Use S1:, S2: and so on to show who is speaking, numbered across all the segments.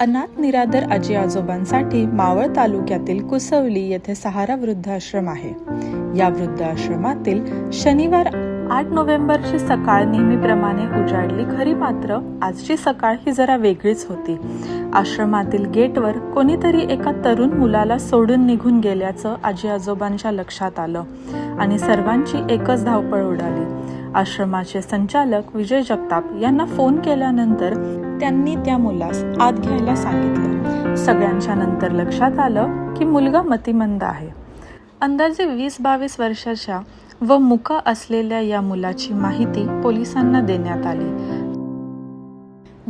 S1: अनाथ निरादर आजी आजोबांसाठी मावळ तालुक्यातील कुसवली येथे सहारा वृद्धाश्रम आहे. या वृद्धाश्रमातील शनिवार आठ नोव्हेंबरची सकाळ नेहमीप्रमाणे उजाडली खरी मात्र आजची सकाळ ही जरा वेगळीच होती. आश्रमातील गेटवर कोणीतरी एका तरुण मुलाला सोडून निघून गेल्याचं आजी आजोबांच्या लक्षात आलं आणि सर्वांची एकच धावपळ उडाली. आश्रमाचे संचालक विजय जगताप यांना फोन केल्यानंतर त्यांनी त्या मुलास आत घ्यायला सांगितले. सगळ्यांच्या नंतर लक्षात आलं की मुलगा मतिमंद आहे. अंदाजे वीस बावीस वर्षाच्या व मुका असलेल्या या मुलाची माहिती पोलिसांना देण्यात आली.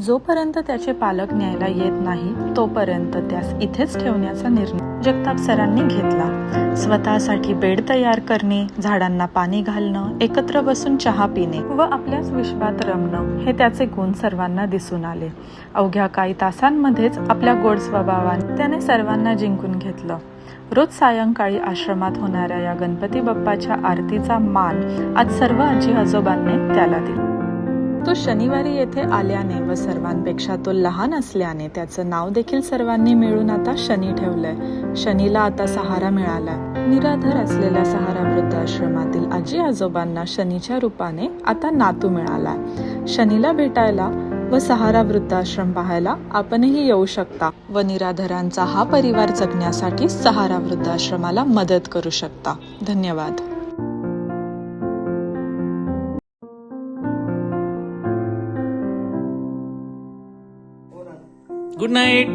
S1: जोपर्यंत त्याचे पालक न्यायला येत नाही तोपर्यंत त्यास इथेच ठेवण्याचा निर्णय जगताप सरांनी घेतला. स्वतःसाठी बेड तयार करणे झाडांना पाणी घालणं एकत्र बसून चहा पिणे व आपल्याच विश्वात रमणं हे त्याचे गुण सर्वांना दिसून आले. अवघ्या काही तासांमध्येच आपल्या गोड स्वभावाने त्याने सर्वांना जिंकून घेतलं. रोज सायंकाळी आश्रमात होणाऱ्या या गणपती बाप्पाच्या आरतीचा मान आज सर्व आजी आजोबांनी त्याला दिला. तो शनिवारी येथे आल्याने व सर्वांपेक्षा तो लहान असल्याने त्याचं नाव देखील सर्वांनी मिळून आता शनी ठेवलंय. शनीला आता सहारा मिळाला निराधार असलेल्या सहारा वृद्धाश्रमातील आजी आजोबांना शनीच्या रूपाने आता नातू मिळाला शनीला भेटायला व सहारा वृद्धाश्रम पाहायला आपणही येऊ शकता व निराधारांचा हा परिवार जगण्यासाठी सहारा वृद्धाश्रमाला मदत करू शकता. धन्यवाद.
S2: Good night